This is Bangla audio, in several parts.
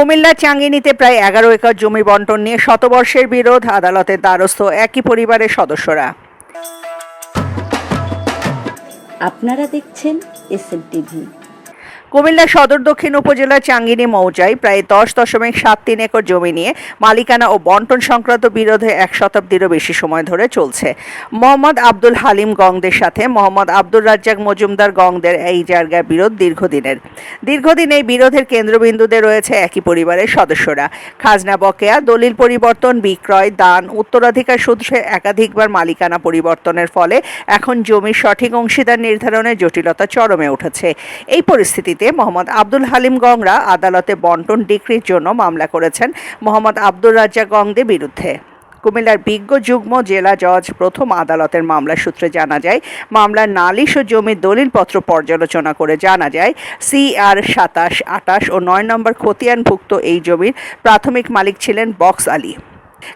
কুমিল্লার চাঙ্গিনীতে প্রায় এগারো একর জমি বন্টন নিয়ে শতবর্ষের বিরোধ। আদালতের দ্বারস্থ একই পরিবারের সদস্যরা। আপনারা দেখছেন এস টিভি। কুমিল্লা সদর দক্ষিণ উপজেলার চাঙ্গিনি মৌজায় প্রায় দশ দশমিক সাত তিন একর জমি নিয়ে মালিকানা ও বন্টন সংক্রান্ত বিরোধে এক শতাব্দীরও বেশি সময় ধরে চলছে। মোহাম্মদ আব্দুল হালিম গংদের সাথে মোহাম্মদ আব্দুর রাজ্জাক মজুমদার গংদের এই জায়গার বিরোধ দীর্ঘদিনের। দীর্ঘদিন এই বিরোধের কেন্দ্রবিন্দুতে রয়েছে একই পরিবারের সদস্যরা। খাজনা বকেয়া, দলিল পরিবর্তন, বিক্রয়, দান, উত্তরাধিকার সূত্রে একাধিকবার মালিকানা পরিবর্তনের ফলে এখন জমির সঠিক অংশীদার নির্ধারণের জটিলতা চরমে উঠেছে। এই পরিস্থিতিতে মোহাম্মদ আব্দুল হালিম গংরা আদালতে বন্টন ডিক্রির জন্য মামলা করেছেন মোহাম্মদ আব্দুর রাজ্জাক গংদের বিরুদ্ধে। কুমিল্লার বিজ্ঞ যুগ্ম জেলা জজ প্রথম আদালতের মামলা সূত্রে জানা যায়, মামলার নালিশ ও জমির দলিলপত্র পর্যালোচনা করে জানা যায় সিআর সাতাশ, আটাশ ও নয় নম্বর খতিয়ানভুক্ত এই জমির প্রাথমিক মালিক ছিলেন বক্স আলী।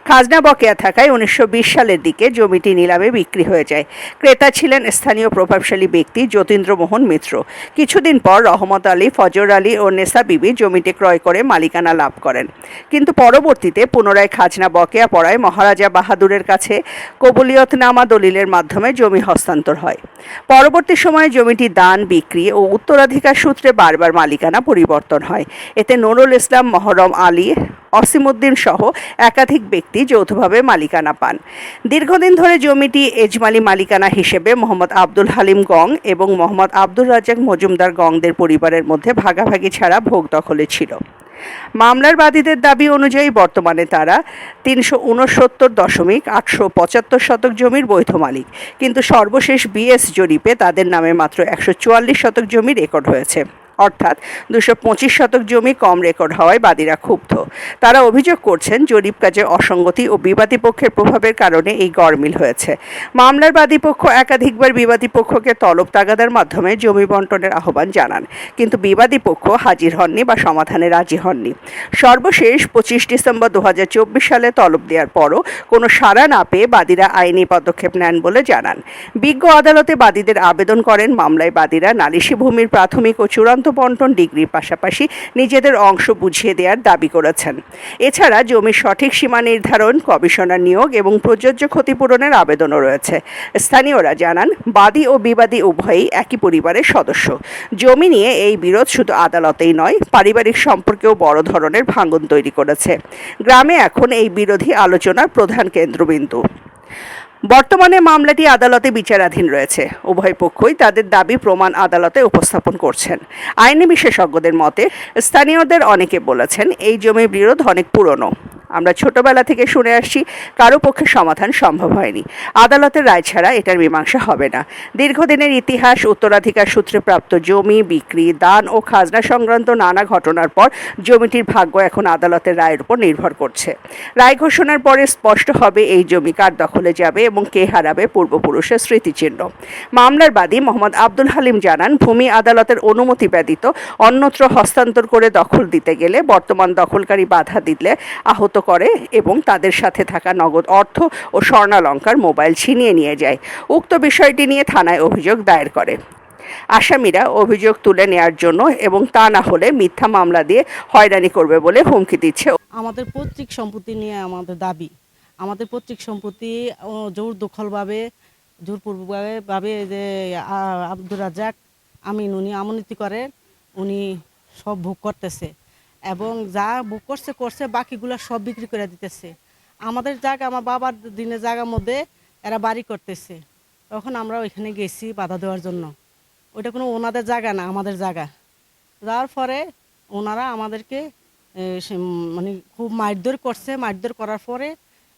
খাজনা বকেয়া থাকায় উনিশশো বিশ সালের দিকে জমিটি নিলামে বিক্রি হয়ে যায়। ক্রেতা ছিলেন স্থানীয় প্রভাবশালী ব্যক্তি যতীন্দ্রমোহন মিত্র। কিছুদিন পর রহমত আলী, ফজর আলী ও নেসা বিবি জমিটি ক্রয় করে মালিকানা লাভ করেন। কিন্তু পরবর্তীতে পুনরায় খাজনা বকেয়া পড়ায় মহারাজা বাহাদুরের কাছে কবুলিয়তনামা দলিলের মাধ্যমে জমি হস্তান্তর হয়। পরবর্তী সময়ে জমিটি দান, বিক্রি ও উত্তরাধিকার সূত্রে বারবার মালিকানা পরিবর্তন হয়। এতে নুরুল ইসলাম মহরম আলী অসিমুদ্দিন সহ একাধিক ব্যক্তি যৌথভাবে মালিকানা পান। দীর্ঘদিন ধরে জমিটি এজমালি মালিকানা হিসেবে মোহাম্মদ আব্দুল হালিম গং এবং মোহাম্মদ আব্দুর রাজ্জাক মজুমদার গংদের পরিবারের মধ্যে ভাগাভাগি ছাড়া ভোগ দখলে ছিল। মামলার বাদীদের দাবি অনুযায়ী বর্তমানে তারা তিনশো উনসত্তর দশমিক আটশো পঁচাত্তর শতক জমির বৈধ মালিক। কিন্তু সর্বশেষ বিএস জরিপে তাদের নামে মাত্র একশো চুয়াল্লিশ শতক জমির রেকর্ড হয়েছে। অর্থাৎ দুশো পঁচিশ শতক জমি কম রেকর্ড হওয়ায় বাদীরা ক্ষুব্ধ। তারা অভিযোগ করছেন, জরিপ কাজে অসঙ্গতি ও বিবাদী পক্ষের প্রভাবের কারণে এই গড়মিল হয়েছে। মামলার বাদী পক্ষ একাধিকবার বিবাদী পক্ষকে তলব তাগাদার মাধ্যমে জমি বন্টনের আহ্বান জানান, কিন্তু বিবাদী পক্ষ হাজির হননি বা সমাধানে রাজি হননি। সর্বশেষ পঁচিশ ডিসেম্বর দু হাজার চব্বিশ সালে তলব দেওয়ার পরও কোনো সাড়া না পেয়ে বাদীরা আইনি পদক্ষেপ নেন বলে জানান। বিজ্ঞ আদালতে বাদীদের আবেদন করেন, মামলায় বাদীরা নালিশি ভূমির প্রাথমিক ও চূড়ান্ত বন্টন ডিগ্রির পাশাপাশি নিজেদের অংশ বুঝিয়ে দেওয়ার দাবি করেছেন। এছাড়া জমির সঠিক সীমা নির্ধারণ কমিশনার নিয়োগ এবং প্রযোজ্য ক্ষতিপূরণের আবেদনও রয়েছে। স্থানীয়রা জানান, বাদী ও বিবাদী উভয়ই একই পরিবারের সদস্য। জমি নিয়ে এই বিরোধ শুধু আদালতেই নয়, পারিবারিক সম্পর্কেও বড় ধরনের ভাঙন তৈরি করেছে। গ্রামে এখন এই বিরোধী আলোচনার প্রধান কেন্দ্রবিন্দু। বর্তমানে মামলাটি আদালতে বিচারাধীন রয়েছে। উভয় পক্ষই তাদের দাবি প্রমাণ আদালতে উপস্থাপন করছেন। আইনি বিশেষজ্ঞদের মতে, স্থানীয়দের অনেকে বলেছেন, এই জমির বিরোধ অনেক পুরনো। আমরা ছোটবেলা থেকে শুনে আসছি, কারও পক্ষে সমাধান সম্ভব হয়নি। আদালতের রায় ছাড়া এটার মীমাংসা হবে না। দীর্ঘদিনের ইতিহাস, উত্তরাধিকার সূত্রে প্রাপ্ত জমি, বিক্রি, দান ও খাজনা সংক্রান্ত নানা ঘটনার পর জমিটির ভাগ্য এখন আদালতের রায়ের উপর নির্ভর করছে। রায় ঘোষণার পরে স্পষ্ট হবে এই জমি কার দখলে যাবে এবং কে হারাবে পূর্বপুরুষের স্মৃতিচিহ্ন। মামলার বাদী মোহাম্মদ আব্দুল হালিম জানান, ভূমি আদালতের অনুমতি ব্যতীত অন্যত্র হস্তান্তর করে দখল দিতে গেলে বর্তমান দখলকারী বাধা দিলে আহত করে এবং তাদের সাথে থাকা নগদ অর্থ ও স্বর্ণালঙ্কার মোবাইল ছিনিয়ে নিয়ে যায়। উক্ত বিষয়টি নিয়ে থানায় অভিযোগ দায়ের করে। আসামিরা অভিযোগ তুলে নেয়ার জন্য এবং তা না হলে মিথ্যা মামলা দিয়ে হয়রানি করবে বলে হুমকি দিচ্ছে। আমাদের পৈতৃক সম্পত্তি নিয়ে আমাদের দাবি। আমাদের পৈতৃক সম্পত্তি জোর দখলভাবে, জোরপূর্বকভাবে ভাবে যে আব্দুর রাজাক আমিন উনি আমনীতি করে, উনি সব ভোগ করতেছে। এবং যা ভোগ করছে করছে বাকিগুলো সব বিক্রি করে দিতেছে। আমাদের জায়গা আমার বাবার দিনের জায়গার মধ্যে এরা বাড়ি করতেছে। তখন আমরা ওইখানে গেছি বাধা দেওয়ার জন্য। ওইটা কোনো ওনাদের জায়গা না আমাদের জায়গা। যাওয়ার পরে ওনারা আমাদেরকে মানে খুব মারধর করছে। মারধর করার পরে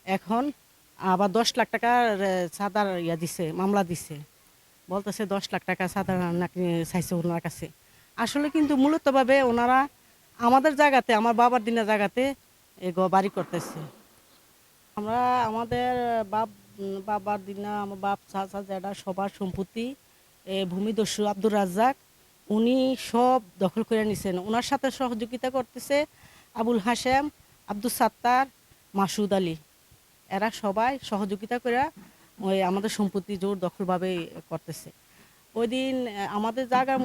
এখন আবার দশ লাখ টাকার এ, সাদার ইয়া দিছে মামলা দিছে। বলতেছে দশ লাখ টাকা সাদা নাকি চাইছে ওনার কাছে। আসলে কিন্তু মূলতভাবে ওনারা আমাদের জায়গাতে আমার বাবার দিনের জায়গাতে এ বাড়ি করতেছে। আমরা আমাদের বাপ বাবার দিনা আমার বাপ চাচা জ্যাঠা সবার সম্পত্তি এ, ভূমিদস্যু আব্দুর রাজ্জাক উনি সব দখল করে নিছেন। ওনার সাথে সহযোগিতা করতেছে আবুল হাসেম আব্দুল সাত্তার মাসুদ আলী। এরা সবাই সহযোগিতা করে ওই আমাদের সম্পত্তি জোর দখলভাবে করতেছে। ওই দিন আমাদের জায়গার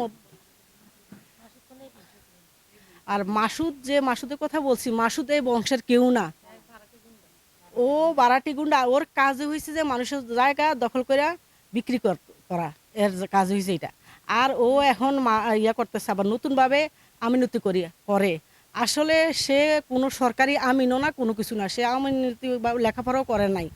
আর মাসুদ যে মাসুদের কথা বলছি, মাসুদ এই বংশের কেউ না। ও বারাটি গুন্ডা, ওর কাজ হয়েছে যে মানুষের জায়গা দখল করে বিক্রি কর- এর কাজ হয়েছে এটা আর ও এখন ইয়া করতেছে আবার নতুনভাবে আমিনতি করি, করে। আসলে সে কোনো সরকারি আমিনও না, কোনো কিছু না, সে আমিনতি লেখাপড়াও করে নাই।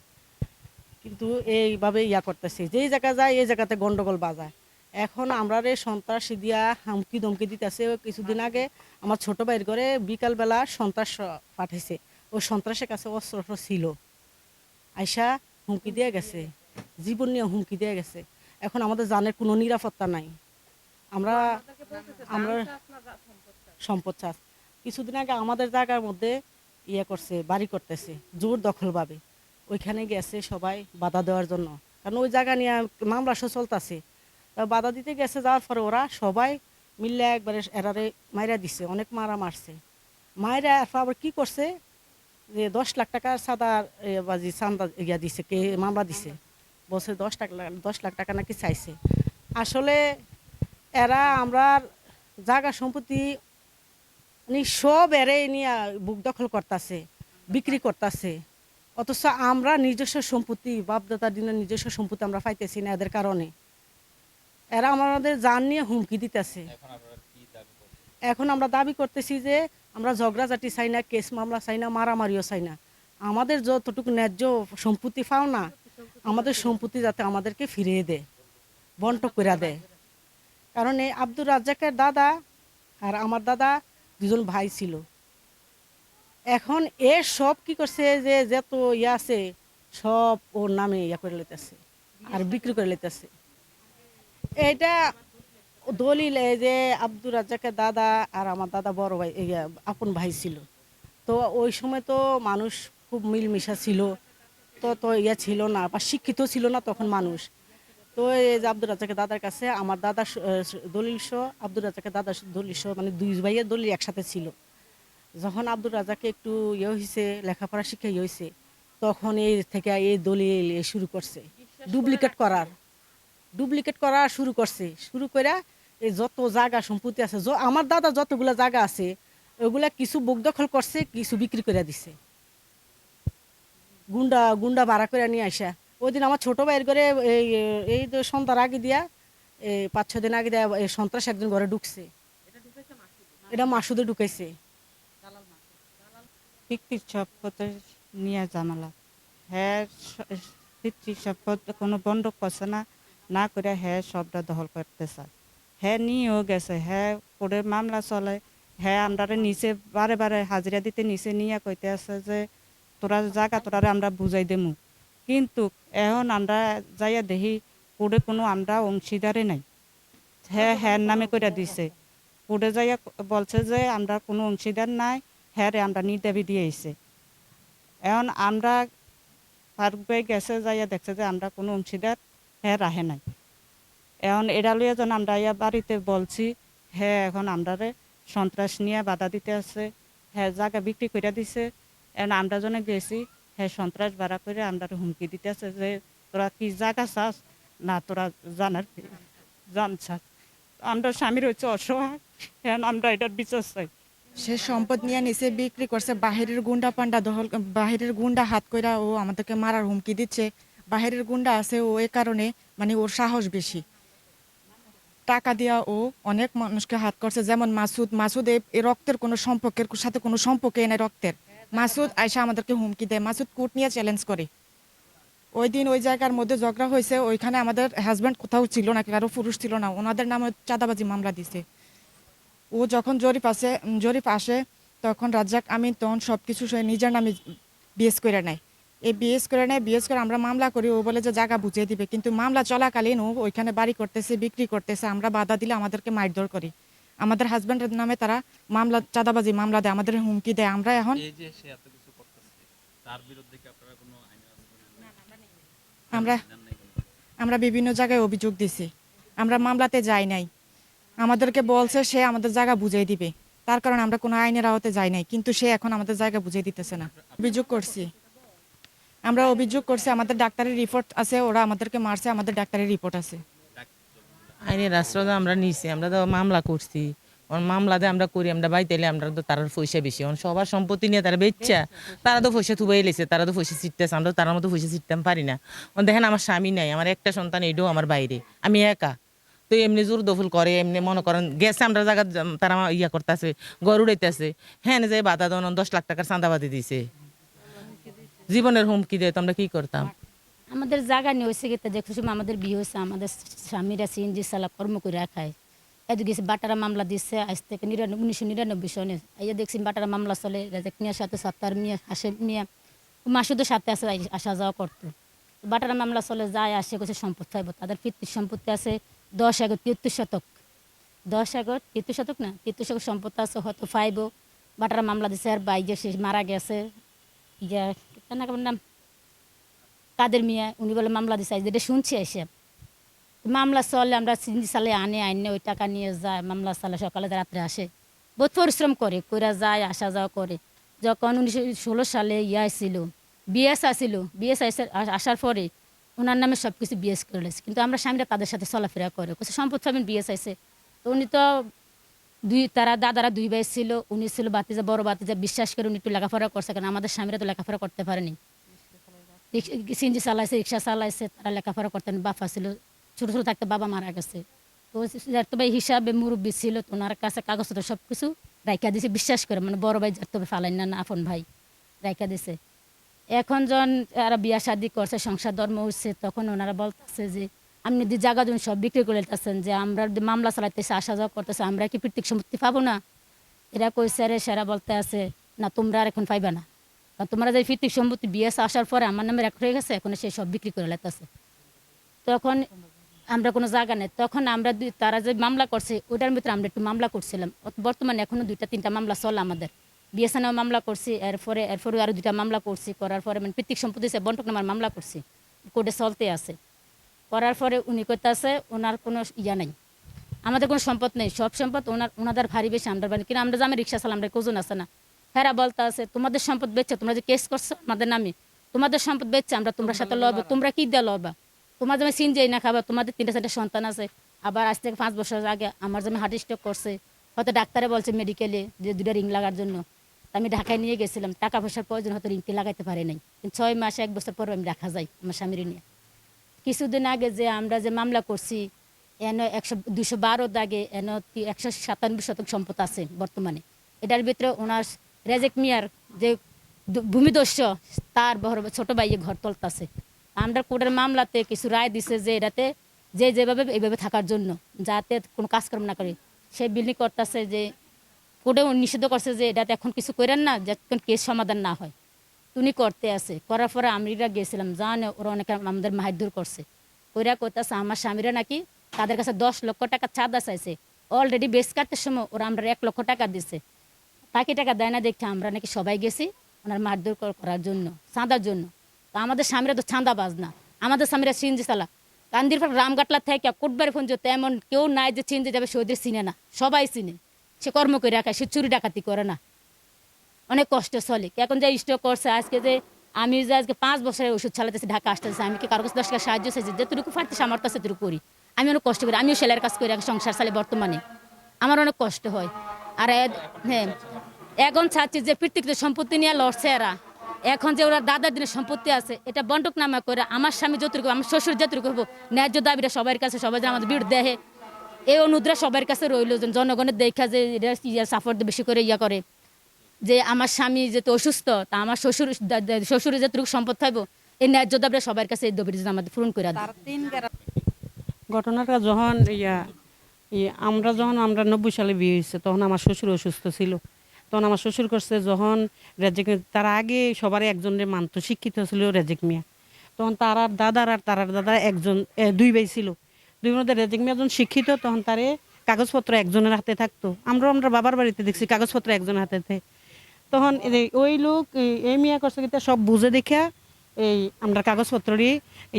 কিন্তু এইভাবে ইয়া করতেছে, যেই জায়গা যায়, এই জায়গাতে গন্ডগোল বাজায়। এখন আমরা রে সন্ত্রাসী দিয়া হুমকি ধমকি দিতেছে, কিছুদিন আগে আমার ছোট ভাইয়ের ঘরে বিকালবেলা সন্ত্রাস পাঠাইছে। ওই সন্ত্রাসের কাছে অস্ত্র ছিল। আইসা হুমকি দিয়ে গেছে। জীবন নিয়ে হুমকি দিয়ে গেছে। এখন আমাদের জানের কোনো নিরাপত্তা নাই। আমরা আমরা সম্পদ চাষ কিছুদিন আগে আমাদের জায়গার মধ্যে ইয়ে করছে বাড়ি করতেছে জোর দখলভাবে। ওইখানে গেছে সবাই বাধা দেওয়ার জন্য। কারণ ওই জায়গা নিয়ে মামলা সহ চলতেছে। তা বাধা দিতে গেছে যাওয়ার পরে ওরা সবাই মিললে একবারে এরারে মাইরা দিছে অনেক মারা মারছে। মায়েরা এরপর আবার কী করছে? যে দশ লাখ টাকার সাদার এ, বাজি চান্দা ইয়া দিছে কে মামলা দিছে। বলছে দশ টাকা দশ লাখ টাকা নাকি চাইছে। আসলে এরা আমরা জায়গা সম্পত্তি সব এরে নিয়ে বুক দখল করতেছে বিক্রি করতেছে। অথচ আমরা নিজস্ব সম্পত্তি বাপদাদার দিনের নিজস্ব সম্পত্তি আমরা পাইতেছি না এদের কারণে। এরা আমাদের জান নিয়ে হুমকি দিতেছে। এখন আমরা দাবি করতেছি যে আমরা ঝগড়াঝাটি চাই না কেস মামলা চাই না মারামারিও চাই না। আমাদের যতটুকু ন্যায্য সম্পত্তি পাও না আমাদের সম্পত্তি যাতে আমাদেরকে ফিরিয়ে দেয় বন্টক করে দেয়। কারণ এই আব্দুর রাজ্জাকের দাদা আর আমার দাদা দুজন ভাই ছিল। এখন এ সব কি করছে যে যত ইয়ে আছে সব ওর নামে ইয়া করে লেতেছে আর বিক্রি করে লেতেছে এটা দলিল এই যে আব্দুর রাজ্জাকের দাদা আর আমার দাদা বড় ভাই আপন ভাই ছিল। তো ওই সময় তো মানুষ খুব মিলমিশা ছিল। তো তো ইয়া ছিল না বা শিক্ষিত ছিল না তখন মানুষ। তো এই যে আব্দুর রাজ্জাকের দাদার কাছে আমার দাদা দলিল সহ আব্দুর রাজ্জাকের দাদা দলিল সহ মানে দুই ভাইয়ের দলিল একসাথে ছিল। যখন আব্দুর রাজাকে একটু ইয়ে হয়েছে লেখাপড়া শিক্ষা ইয়ে হয়েছে তখন এই থেকে এই দলিল শুরু করছে। ডুপ্লিকেট করার। ডুপ্লিকেট করা শুরু করছে। শুরু করে এই যত জায়গা সম্পত্তি আছে আমার দাদা যতগুলো জায়গা আছে ওগুলা কিছু বুক দখল করছে কিছু বিক্রি করে দিছে। গুন্ডা গুন্ডা ভাড়া করে নিয়ে আসা। ওই দিন আমার ছোট ভাইয়ের ঘরে এই এই তো সন্ধ্যার আগে দিয়া এই পাঁচ ছ দিন আগে দিয়া এই সন্ত্রাস একদিন ঘরে ঢুকছে। এটা মাসুদে সম্পদ নিয়ে জামালা হ্যাঁ পিতৃ সম্পদ কোনো বন্ধক করছে না। না করে হ্যাঁ সবটা দখল করতে চায়। হ্যাঁ নিয়েও গেছে হ্যাঁ করে মামলা চলে হ্যাঁ আমরা নিচে বারে বারে হাজিরা দিতে নিচে নিয়ে কইতে আছে যে, তোরা জায়গা তোরা আমরা বুঝাই দেমু। কিন্তু এখন আমরা যাইয়া দেখি পড়ে কোনো আমরা অংশীদারে নাই। হ্যাঁ হ্যাঁ নামে করে দিছে। পড়ে যাইয়া বলছে যে, আমরা কোনো অংশীদার নাই হ্যাঁ রে আমরা নির্দাবি দিয়েছে এখন আমরা ফারুক ভাই গেছে, যাইয়া দেখছে যে, আমরা কোনো অংশীদার হ্যাঁ রাহে নাই। এখন এটা লইয়া যেন আমরা ইয়া বাড়িতে বলছি হ্যাঁ এখন আমরারে সন্ত্রাস নিয়ে বাধা দিতে আছে হ্যাঁ জায়গা বিক্রি করে দিছে, এখন আমরা জনে গেছি হ্যাঁ সন্ত্রাস বাড়া করে আমরা হুমকি দিতে আছে যে, তোরা কি জায়গা চাস? না, তোরা জানার জান চাস। আমরা স্বামীর হচ্ছে অসহায়, এখন আমরা এটার বিচার চাই। সে সম্পদ নিয়ে নিচে বিক্রি করছে, বাহিরের গুন্ডা পান্ডা দহল, বাহিরের গুন্ডা হাত কইরা ও আমাদেরকে মারার হুমকি দিচ্ছে। বাহিরের গুন্ডা আছে, ও এ কারণে মানে ওর সাহস বেশি। টাকা দিয়া ও অনেক মানুষকে হাত করছে, যেমন মাসুদ। মাসুদ এ- রক্তের কোনো সম্পর্কের সাথে কোনো সম্পর্কে নাই রক্তের। মাসুদ আয়সা আমাদেরকে হুমকি দেয়। মাসুদ কোর্ট নিয়ে চ্যালেঞ্জ করে। ওই দিন ওই জায়গার মধ্যে ঝগড়া হয়েছে, ওইখানে আমাদের হাজব্যান্ড কোথাও ছিল না, কারও পুরুষ ছিল না। ওনাদের নামে চাঁদাবাজি মামলা দিছে। ও যখন জরিপ আসে জরিপ আসে, তখন রাজ্জাক আমি তখন সব কিছু নিজের নামে বিএস করে নেয়। এই বিএস করে নেয় বিএস করে আমরা মামলা করি ও বলে যে জায়গা বুঝিয়ে দিবে। কিন্তু মামলা চলাকালীন ও ওইখানে বাড়ি করতেছে বিক্রি করতেছে আমরা বাধা দিলে আমাদেরকে মারধর করি। আমাদের হাজব্যান্ডের নামে তারা মামলা চাঁদাবাজি মামলা দেয় আমাদের হুমকি দেয়। আমরা এখন এই যে সে এত কিছু করতেছে তার বিরুদ্ধে কি আপনারা কোনো আইনের আশ্রয় নেন? আমরা? আমরা বিভিন্ন জায়গায় অভিযোগ দিছি। আমরা মামলাতে যাই নাই। আমাদেরকে বলছে সে আমাদের জায়গা বুঝিয়ে দিবে। তার কারণে আমরা কোনো আইনের আওতে যাই নাই। কিন্তু সে এখন আমাদের জায়গা বুঝিয়ে দিতেছে না। অভিযোগ করছি। আমরা অভিযোগ করছি, আমাদের ডাক্তারের রিপোর্ট আছে, ওরা আমাদেরকে মারছে, আমাদের ডাক্তারের রিপোর্ট আছে। আইনের আশ্রয় আমরা নিছি, আমরা তো মামলা করছি। মামলা দিয়ে আমরা করি, আমরা বাইতেলে আমরা তো তার পয়সা বেশি। অন সবার সম্পত্তি নিয়ে তারা বেচছা তারা তো পয়সা থুবাই লেছে, তারা তো পয়সা ছিটতেছে, আমরা তার মতো পয়সা ছিটতাম পারি না। দেখেন আমার স্বামী নাই, আমার একটা সন্তান এটাও আমার বাইরে, আমি একা। তো এমনি জোর দফুল করে, এমনি মনে করেন গেছে আমরা জায়গা, তারা ইয়া করতেছে গরু উড়াইতেছে। হ্যাঁ যে বাধা দেন দশ লাখ টাকার চাঁদাবাদি দিছে। জীবনের হুমকি দিয়ে আমরা কি করতাম? আমাদের জায়গা নিয়ে হয়েছে কি যে খুশি আমাদের বিয়ে হয়েছে, আমাদের স্বামীরা সিএনজি চালা কর্ম করে খায় এদিকে বাটারা মামলা দিচ্ছে আজ থেকে নিরানব্বই উনিশশো নিরানব্বই সনে। এই যে দেখছি বাটারা মামলা চলে রাজাক মিয়ার সাথে সত্তার মিয়া হাসে মিয়া। মাসুদের সাথে আসে আসা যাওয়া করতো। বাটারা মামলা চলে, যায়, আসে কিছু সম্পত্তি থাকব তাদের পিতৃ সম্পত্তি আছে দশ এগারো তিয়াত্তর শতক। দশ এগারো তিয়াত্তর শতক না তিয়াত্তর শতক সম্পত্তি আছে, হয়তো ফাইবও বাটারা মামলা দিচ্ছে আর বাইরে সে মারা গেছে। ইয়া নাম কাদের মিয়া? উনি বলে মামলা দিছে। যেটা শুনছি এসে মামলা চলে, আমরা সিঞ্জি সালে আনে, আইনে ওই টাকা নিয়ে যায়। মামলা চালে, সকালে রাত্রে আসে। বহুত পরিশ্রম করে, কইরা যায়, আসা যাওয়া করে। যখন উনিশশো ষোলো সালে ইয়া ছিল বিএস আসিল বিএস আসার পরে ওনার নামে সব কিছু বিএস করে কিন্তু আমরা স্বামীরা তাদের সাথে চলাফেরা করে? সম্পদ পাবেন বিএস আইসে তো উনি তো দুই, তারা দাদারা দুই ভাই ছিল, উনি ছিল বাতিজা, বড় বাতিজা, বিশ্বাস করে উনি একটু লেখাপড়া করছে কারণ আমাদের স্বামীরা তো লেখাপড়া করতে পারেনি। সিঞ্জি চালাইছে, রিক্সা চালাইছে, তারা লেখাপড়া করতেন বাফা ছিল, ছোটো ছোটো থাকতে বাবা মারা গেছে। তো যার ভাই হিসাবে মুরব্বী ছিল, তো ওনার কাছে কাগজপত্র সব কিছু রাইখা দিছে, বিশ্বাস করে। মানে বড় ভাই যার তবে ফালাইন না আপন ভাই, রাইখা দিছে। এখন যখন আর বিয়া শাদি করছে, সংসার ধর্ম হচ্ছে তখন ওনারা বলতেছে যে আপনি যদি জায়গা জমি সব বিক্রি করে দিতেছেন যে আমরা মামলা চালাইতেছে আসা যাওয়া করতেছে, আমরা কি পিতৃক সম্পত্তি পাবো না? এরা কইছে রে সেরা বলতে আছে, না, তোমরা আর এখন পাইবা না। কারণ তোমরা যে পিতৃক সম্পত্তি বিয়ে আসার পরে আমার নামে এক হয়ে গেছে, এখন সে সব বিক্রি করে লেতেছে তখন আমরা কোনো জায়গা নেই। তখন আমরা তারা যে মামলা করছে ওটার ভিতরে আমরা একটু মামলা করছিলাম। বর্তমানে এখনও দুইটা, তিনটা মামলা চলে আমাদের। বিএসএনও মামলা করছি, এরপরে এরপরে আরও দুইটা মামলা করছি, করার পরে মানে পিতৃক সম্পত্তি সে বন্টক নামার মামলা করছি। কোর্টে চলতে আছে। করার পরে উনি করতেছে ওনার কোনো ইয়া নাই। আমাদের কোনো সম্পদ নেই। সব সম্পদ ওনার, ওনাদের ভারী বেশি, আমরা বাড়ি কিন্তু আমরা আমি রিক্সা চালাম, আমরা কোজন আছে না? হেরা বলতে আছে তোমাদের সম্পদ বেচছে, তোমরা যে কেস করছ, আমাদের নামে। তোমাদের সম্পদ বেচছে, আমরা তোমরা সাথে লব, তোমরা কি দিয়ে লবা? তোমার যেমন সিন যাই না খাবা, তোমাদের তিনটা চারটা সন্তান আছে। আবার আজ থেকে পাঁচ বছর আগে আমার যেমন হার্ট স্ট্রোক করছে, হয়তো ডাক্তারে বলছে মেডিকেলে যে দুটা রিং লাগার জন্য। আমি ঢাকায় নিয়ে গেছিলাম। টাকা পয়সার প্রয়োজন, হয়তো রিংটি লাগাইতে পারি নাই। ছয় মাস, এক বছর পর আমি রাখা যাই, আমার স্বামীর নিয়ে। কিছুদিন আগে যে আমরা যে মামলা করছি, এন একশো দুশো বারো দাগে এন একশো সাতানব্বই শতক সম্পদ আছে বর্তমানে। এটার ভিতরে ওনার রেজেক মিয়ার যে ভূমিদস্য, তার বড় ছোট ভাইয়ে ঘর তুলতাছে। আমরা কোর্টের মামলাতে কিছু রায় দিছে যে এটাতে যে যেভাবে, এইভাবে থাকার জন্য, যাতে কোনো কাজকর্ম না করে। সে বিল্ডিং করতেছে যে, কোর্টেও নিষিদ্ধ করছে যে এটাতে এখন কিছু করেন না যতক্ষণ কেস সমাধান না হয়। উনি করতে আছে। করার পরে আমরা গেছিলাম, জানে ওরা অনেক আমাদের মারধর করছে। ওরা করতেছে আমার স্বামীরা নাকি তাদের কাছে দশ লক্ষ টাকা চাঁদা চাইছে। অলরেডি বেশ কাটতে সময় ওরা আমরা এক লক্ষ টাকা দিছে। বাকি টাকা দেয় না দেখে আমরা নাকি সবাই গেছি ওনার মারধর কর- করার জন্য, চাঁদার জন্য। তা আমাদের স্বামীরা তো চাঁদা বাজ না আমাদের স্বামীরা সিনজি চালা কান্দির পর রামগাটলা থেকে কোটবাড়ি ফোন তেমন কেউ নাই যে চিনতে যাবে সে ওদের চিনে না। সবাই চিনে। সে কর্ম করে রাখে সে চুরি ডাকাতি করে না। অনেক কষ্ট চলে। এখন যে স্ট্রোক করছে, আজকে যে আমি যে আজকে পাঁচ বছরের ওষুধ চালাতেছি ঢাকা আসতেছি, আমি কি কারও কাছে দশ টাকা সাহায্য চাইছি? যেটুকু পারতে সামর্থ্য আছে সেটুকু করি। আমি অনেক কষ্ট করি, আমিও সেলের কাজ করি সংসার চালে বর্তমানে। আমার অনেক কষ্ট হয়। আর হ্যাঁ এখন চাচ্ছি যে পৃথিবীতে সম্পত্তি নিয়ে লড়ছে এরা। এখন যে ওরা দাদার দিনের সম্পত্তি আছে, এটা বন্টক নামা করে আমার স্বামী যতটুকু, আমার শ্বশুর যতটুকু হব ন্যায্য দাবিটা সবার কাছে সবাই আমাদের বিরুদ্ধে দেহে এই অনুদ্রা সবার কাছে রইল জনগণের দেখা যে সাফর বেশি করে, ইয়া করে। যে আমার স্বামী যেহেতু অসুস্থ তা আমার শ্বশুর শ্বশুরের যতটুকু সম্পদ থাকব এই ন্যায্য দাবিটা সবার কাছে এই দাবিটা যেন আমাদের পূরণ করে ঘটনাটা যখন ইয়া আমরা যখন আমরা নব্বই সালে বিয়ে হয়েছে তখন আমার শ্বশুর অসুস্থ ছিল। তখন আমার শ্বশুর করছে যখন রেজেক তার আগে সবারই একজনের মানত শিক্ষিত ছিল রেজেক মিয়া। তখন তার আর দাদার আর তার দাদার একজন দুই ভাই ছিল। দুই মধ্যে রেজেক মিয়া যখন শিক্ষিত তখন তারে কাগজপত্র একজনের হাতে থাকতো। আমরা আমরা বাবার বাড়িতে দেখছি কাগজপত্র একজনের হাতে থাকে তখন ওই লোক, এই- মিয়া করছে কি সব বুঝে দেখা এই আমরা কাগজপত্র দিয়ে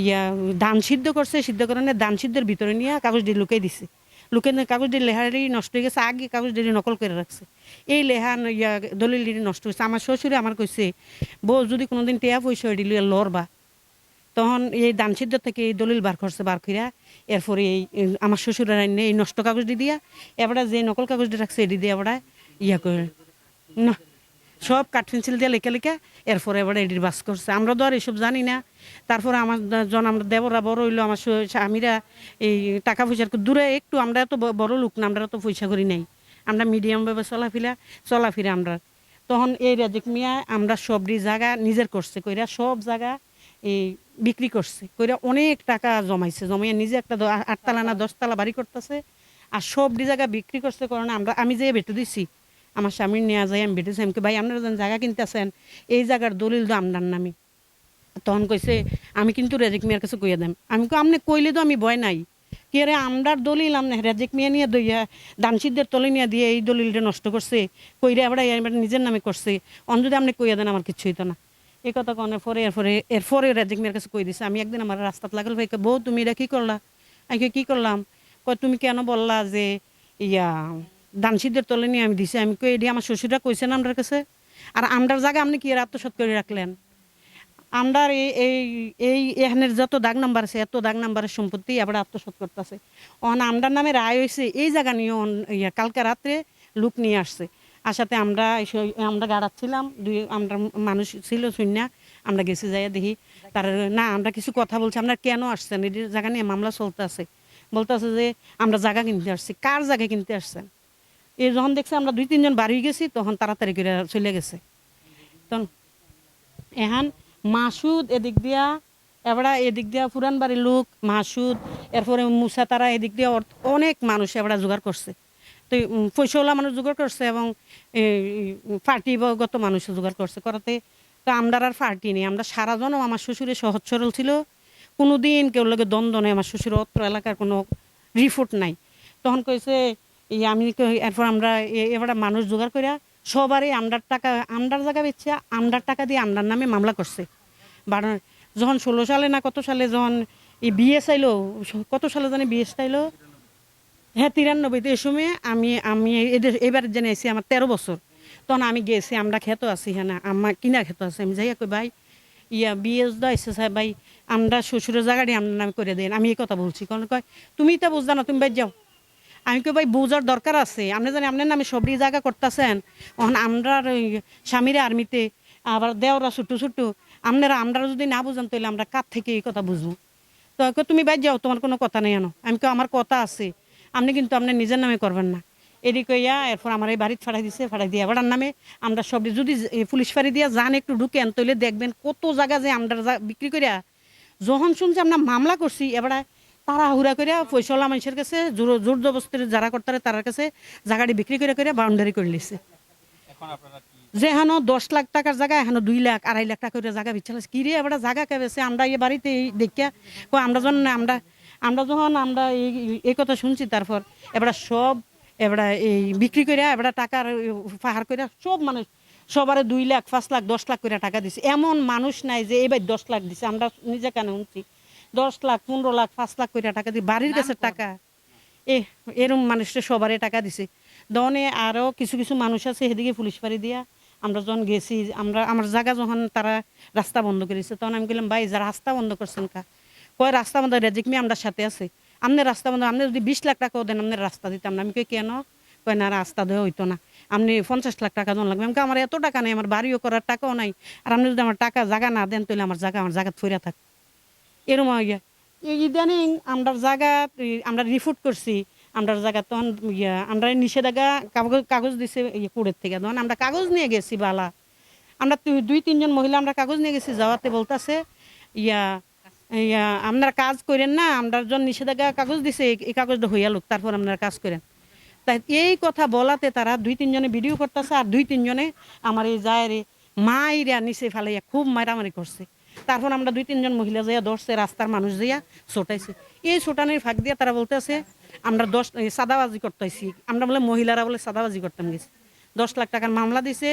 ইয়া ধান সিদ্ধ করছে, সিদ্ধ করে নিয়ে ধান সিদ্ধের ভিতরে নিয়ে কাগজ দিয়ে লুকিয়ে দিছে। নিয়ে কাগজ দিয়ে লেহারি নষ্ট হয়ে গেছে, আগে কাগজ দিয়ে নকল করে রাখছে। এই লেহা ইয়া দলিল দিয়ে নষ্ট হয়েছে। আমার শ্বশুরে আমার কইছে, বউ, যদি কোনোদিন টেয়া পয়সা দিল লড়বা। তখন এই দান সিদ্ধ থেকে এই দলিল বার করছে, বার করিয়া এরপরে এই আমার শ্বশুরের আইনে এই নষ্ট কাগজ দি দিয়া, এবারে যে নকল কাগজ দিয়ে রাখছে এটি দিয়ে এবারে ইয়া করে না। সব কাঠ পেন্সিল দিয়ে লেখা লেখা, এরপরে এবারে এটির বাস করছে। আমরা তো আর এসব জানি না। তারপরে আমার জন, আমরা দেবরা বড় হইল, আমার স্বামীরা এই টাকা পয়সার দূরে একটু আমরা তো বড় লোক না, আমরা তো পয়সা করি নাই। আমরা মিডিয়ামভাবে চলাফিরা চলাফিরা আমরা। তখন এই রাজিক মিয়া আমরা সবরি জায়গা নিজের করছে, কইরা সব জায়গা এই বিক্রি করছে। কইরা অনেক টাকা জমাইছে, জমাইয়া নিজে একটা আটতলা না দশতলা বাড়ি করতেছে। আর সবরি জায়গা বিক্রি করছে, কারণ আমরা আমি যে বেটে দিছি আমার স্বামীর নেওয়া যায় আমি বেটেছি আমি কই, ভাই আপনারা যখন জায়গা কিনতেছেন এই জায়গার দলিল তো আমদার নামে। তখন কইছে আমি কিন্তু রেজিক মিয়ার কাছে কইয়া দেম। আমি কই আপনি কইলে তো আমি ভয় নাই। কি রে আমরার দলিল আমনে রেজিক মিয়া নিয়ে দইয়া দানসিদ্ধের তলে নিয়ে দিয়ে এই দলিলটা নষ্ট করছে কইরে আবার নিজের নামে করছে। অন যদি আপনি কইয়া দেন আমার কিছু হইতো না। এই কথা কনের পরে এরপরে এরপরে রেজিক মিয়ার কাছে কই দিছে আমি একদিন আমার রাস্তাত লাগল ভাই বউ তুমি এটা কি করলা? আমি কি করলাম? কয় তুমি কেন বললা যে ইয়া দানসিদ্ধের তলে নিয়ে আমি দিছি। আমি কই এটি আমার শ্বশুররা কইছেন আমরার কাছে? আর আমরার জায়গা আপনি কি এর আত্মসাৎ করে রাখলেন? আমরার এই এই এই এখানের যত দাগ নাম্বার আছে, এত দাগ নাম্বারের সম্পত্তি আবার আত্মসাৎ করতেছে। অন আমরার নামে রায় হয়েছে এই জায়গা নিয়ে ইয়া, কালকে রাত্রে লোক নিয়ে আসছে। আসাতে আমরা আমরা গাড়াচ্ছিলাম, দুই, আমরা মানুষ ছিল শূন্য আমরা গেছি যাইয়া দেখি তার, না, আমরা কিছু কথা বলছি, আমরা কেন আসছেন? এই জায়গা নিয়ে মামলা চলতে আছে বলতেছে যে, আমরা জায়গা কিনতে আসছি। কার জায়গা কিনতে আসছেন? এই যখন দেখছে আমরা দুই, তিনজন বাড়ি গেছি, তখন তাড়াতাড়ি করে চলে গেছে। তখন এখন মাসুদ এদিক দিয়া এবারা এদিক দিয়া পুরান বাড়ির লোক, মাসুদ, এরপরে মুসা তারা এদিক দিয়া অনেক মানুষ এবারা জোগাড় করছে। তো পয়সাওয়ালা মানুষ জোগাড় করছে এবং পার্টিগত মানুষ জোগাড় করছে করাতে। তো আমরা আর পার্টি নেই, আমরা সারা জনম আমার শ্বশুরে সহজ সরল ছিল। কোনো দিন কেউ লোকে দ্বন্দ্ব নেই, আমার শ্বশুর অত্র এলাকার কোনো রিপোর্ট নাই। তখন কইছে এই আমি এরপর আমরা এবারে মানুষ জোগাড় করিয়া সবারই আমরার টাকা আমরার জায়গা বেচছে আমরার টাকা দিয়ে আমরার নামে মামলা করছে। বাড়ানোর যখন ষোলো সালে না কত সালে যখন এই বিয়ে চাইলো কত সালে জানি বিয়ে চাইলো হ্যাঁ তিরানব্বইতে এই সময় আমি আমি এদের এবার জেনে এসেছি আমার তেরো বছর। তখন আমি গেছি, আমরা খেত আছি হ্যাঁ না আমার কিনা খেত আছে, আমি যাইয়া কই, ভাই, ইয়া বিয়ে দা এসে সাহেব, ভাই, আমরা শ্বশুরের জায়গাটি আপনার নামে করে দেন। আমি এই কথা বলছি। কারণ কয়, তুমি তো বুঝদা না তুমি বাইর যাও। আমি কই, ভাই, বোঝার দরকার আছে। আপনি জানি আপনার নামে সবরি জায়গা করতেছেন। এখন আমরা স্বামীরা আর্মিতে আবার দেওরা ছোট্ট ছোট্ট। আপনারা আমরা যদি না বুঝান, তাহলে আমরা কার থেকে এই কথা বুঝব? তো তুমি বাইর যাও, তোমার কোনো কথা নেই জানো আমি কই, আমার কথা আছে। আপনি কিন্তু আপনার নিজের নামে করবেন না। এদিকে ইয়া এরপর আমার এই বাড়িতে ফাড়াই দিছে, ফাড়াই দিয়ে এবার নামে আমরা সব যদি পুলিশ ফাড়ি দিয়া যান একটু ঢুকেন, তাহলে দেখবেন কত জায়গা যে আমরা বিক্রি করিয়া যখন শুনছি আমরা মামলা করছি, এবার তারা হুরা করিয়া পয়সাওয়ালা মানুষের কাছে জোর জোর জবস্তির যারা করতারে তার কাছে জায়গাটি বিক্রি করে করে বাউন্ডারি করে লিছে এখন যে হেন দশ লাখ টাকার জায়গা এখন দুই লাখ আড়াই লাখ টাকা করে জায়গা বিচ্ছাল কি রে এবার জায়গা কেবেছে আমরা এই বাড়িতে এই দেখিয়া কো আমরা যখন আমরা আমরা যখন আমরা এই এই কথা শুনছি তারপর এবার সব এবার এই বিক্রি করে এবার টাকার পাহাড় করে সব মানুষ সবার দুই লাখ পাঁচ লাখ দশ লাখ করে টাকা দিছে। এমন মানুষ নাই যে এবার দশ লাখ দিছে। আমরা নিজে কেন শুনছি। দশ লাখ পনেরো লাখ পাঁচ লাখ করে টাকা দিই। বাড়ির কাছে টাকা। এ এরম মানুষটা সবারই টাকা দিছে। দনে আরও কিছু কিছু মানুষ আছে সেদিকে পুলিশ ফাঁড়ি দিয়া আমরা যখন গেছি আমরা আমার জায়গা যখন তারা রাস্তা বন্ধ করেছে তখন আমি বললাম ভাই যারা রাস্তা বন্ধ করছেন কা? কয় রাস্তা বন্ধ রেজিকমি আমরা সাথে আছে। আপনি রাস্তা বন্ধ আপনি যদি বিশ লাখ টাকাও দেন আপনার রাস্তা দিতাম না। আমি কই কেন? কয় না রাস্তা দেওয়া হইতো না। আপনি পঞ্চাশ লাখ টাকা দেওয়া লাগবে। আমি আমার এত টাকা নেই আমার বাড়িও করার টাকাও নাই। আর আপনি যদি আমার টাকা জায়গা না দেন তাহলে আমার জায়গা আমার জায়গা ফিরে থাক। এরম ইয়া ইদানিং আমরা জায়গা, আমরা রিপোর্ট করছি আমরা জায়গা তখন ইয়া, আমরা নিষেধাজ্ঞা কাগজ কাগজ দিছে ইয়ে কোর্টের থেকে। তখন আমরা কাগজ নিয়ে গেছি বালা। আমরা দুই, তিনজন মহিলা আমরা কাগজ নিয়ে গেছি যাওয়াতে বলতাছে, ইয়া ইয়া, আপনারা কাজ করেন না আমরা জন নিষেধাজ্ঞা কাগজ দিছে, এই- কাগজটা হইয়া লোক, তারপর আপনারা কাজ করেন। তাই এই কথা বলাতে তারা দুই, তিনজনে ভিডিও করতেছে, আর দুই, তিনজনে আমার এই জায়রে মাইরা নিচে ফেলাইয়া খুব মারামারি করছে। তারপর আমরা দুই, তিনজন মহিলা যাইয়া ধরছে রাস্তার মানুষ যাইয়া ছোটাইছে। এই ছোটানির ফাঁক দিয়ে তারা বলতেছে, আমরা দশ সাদাবাজি করতেছি আমরা বলে, মহিলারা বলে সাদাবাজি করতাম গেছি। দশ লাখ টাকার মামলা দিছে,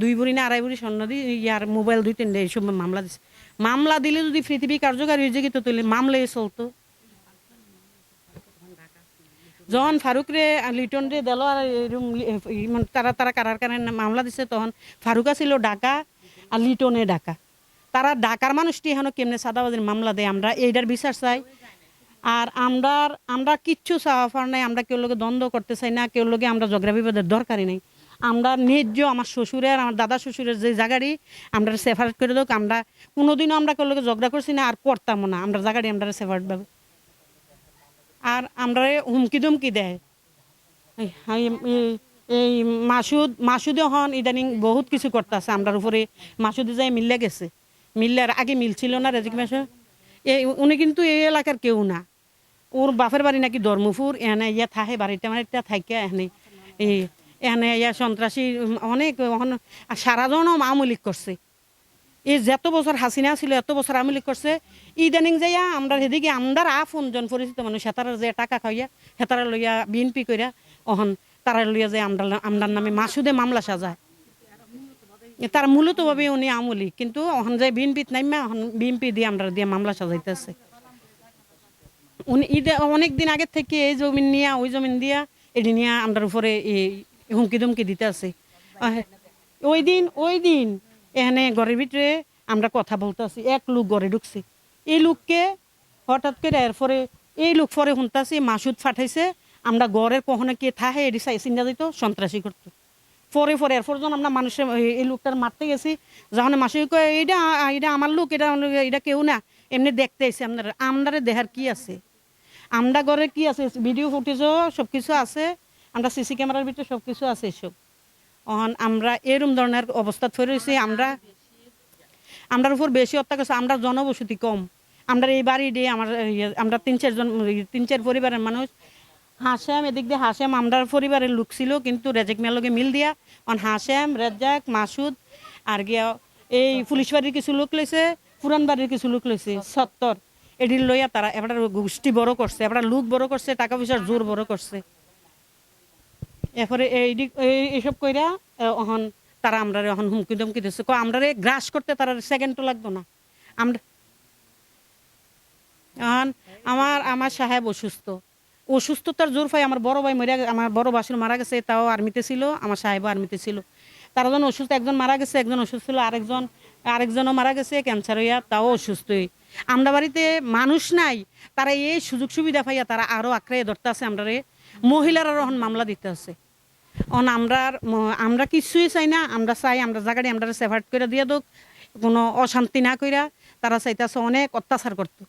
দুই বুড়ি না আড়াই বুড়ি স্বর্ণ দিয়ে ইয়ার মোবাইল দুই, তিনটে এইসব মামলা দিছে। মামলা দিলে যদি পৃথিবী কার্যকারী যেত, তাহলে মামলাই চলতো। যখন ফারুক রে লিটন রে দিল আর মানে তারা তারা কারার কারণে মামলা দিছে, তখন ফারুকা ছিল ঢাকা আর লিটনে ঢাকা। তারা ঢাকার মানুষটি এখনও কেমনে সাদাবাজির মামলা দেয়? আমরা এইটার বিচার চাই। আর আমরা আমরা কিচ্ছু চাওয়ার নাই, আমরা কেউ লোকে দ্বন্দ্ব করতে চাই না, কেউ লোকে আমরা ঝগড়া বিবাদের দরকারই নেই। আমরা ন্যায্য আমার শ্বশুরের, আমার দাদা শ্বশুরের যে জায়গাটি, আমরা সেপারেট করে দেবো, আমরা কোনোদিনও আমরা কেউ লোকে ঝগড়া করছি না, আর করতামও না। আমরা জায়গাটি আমরা সেপারেট পাবো আর আমরা হুমকি দুমকি দেয়। এই মাসুদ মাসুদে হন, ইদানিং বহুত কিছু করতেছে। আমরার উপরে মাসুদে যাই মিললে গেছে। মিললে আর আগে মিল ছিল না রেজিক মাসে। এই উনি কিন্তু এই এলাকার কেউ না। ওর বাপের বাড়ি নাকি ধর্মপুর এনে ইয়া থাহে বাড়িতে মানে থাকে এখানে। এই এখানে ইয়া সন্ত্রাসী অনেক সারাজন আমলিক করছে। এই যত বছর হাসিনা ছিল, এত বছর আমলি করছে। ইদানিং যাইয়া আমরা সেদিকে আমদার আফন জন পরিচিত মানুষ, হেতারা যে টাকা খাইয়া, হেতারা লইয়া বিএনপি কইরা, অহন তারা লইয়া যে আমদার আমদার নামে মাসুদে মামলা সাজায় তার মূলতভাবে উনি আমলি, কিন্তু অহন যে বিএনপিত নাইমা বিএনপি দিয়ে আমরা দিয়ে মামলা সাজাইতেছে। উনি ঈদে, অনেক দিন আগের থেকে এই জমিন নিয়ে, ওই জমিন দিয়া, এটি নিয়ে আমরার উপরে হুমকি দুমকি দিতে আছে ওই দিন ওই দিন এখানে ঘরের ভিতরে আমরা কথা বলতে আছি এক লোক ঘরে ঢুকছে। এই লোককে হঠাৎ করে এরপরে, এই লোক পরে শুনতাছি মাসুদ ফাটাইছে আমরা ঘরের কখনো কে থাহে এটি চিন্তা দিত, সন্ত্রাসী করতো। পরে পরে, এরপর যখন আমরা মানুষের এই- লোকটার মারতে গেছি, যখন মাসি কয় এইটা এটা আমার লোক এটা এটা কেউ না, এমনি দেখতে এসে আপনার আমদারে দেহার কি আছে? আমরা ঘরে কি আছে? ভিডিও ফুটেজও সব কিছু আছে, আমরা সিসি ক্যামেরার ভিতরে সব কিছু আছে এসব। অহন আমরা এরম ধরনের অবস্থা তৈরি হয়েছি, আমরা, আমরার উপর বেশি অত্যাচার করছে আমরা জনবসতি কম। আমরা এই বাড়ি দিয়ে, আমার, আমরা তিন, চারজন, তিন, চার পরিবারের মানুষ হাসেম এদিক দিয়ে হাসেম আমরার পরিবারের লোক ছিল কিন্তু রেজেক মিয়ার লগে মিল দিয়া অন হাসেম রেজাক মাসুদ আর গিয়া এই পুলিশ বাড়ির কিছু লোক লইছে পুরান বাড়ির কিছু লোক লইছে সত্তর। এডির লইয়া তারা এবার গোষ্ঠী বড় করছে এবার লোক বড় করছে টাকা পয়সার জোর বড় করছে। এরপরে এই এইসব কইরা অহন তারা আমরা এখন হুমকি দমকি দিচ্ছে কয় আমরা গ্রাস করতে তারা সেকেন্ডও লাগতো না। আমরা আমার আমার সাহেব অসুস্থ। অসুস্থতার জোর পাই আমার বড় ভাই মরে আমার বড় বাসুর মারা গেছে, তাও আর্মিতে ছিল, আমার সাহেবও আর্মিতে ছিল। তারা যখন অসুস্থ, একজন মারা গেছে, একজন অসুস্থ ছিল, আরেকজন, আরেকজনও মারা গেছে ক্যান্সার হইয়া তাও অসুস্থই আমরা বাড়িতে মানুষ নাই, তারা এই সুযোগ সুবিধা পাইয়া তারা আরও আঁকড়ে ধরতে আছে আমরা মহিলারা এখন মামলা দিতে আছে। অন আমরা আমরা কিছুই চাই না, আমরা চাই আমরা জায়গাটি আমরা সেভার্ট করে দিয়ে দোক, কোনো অশান্তি না কইরা তারা চাইতেছে অনেক অত্যাচার করতো।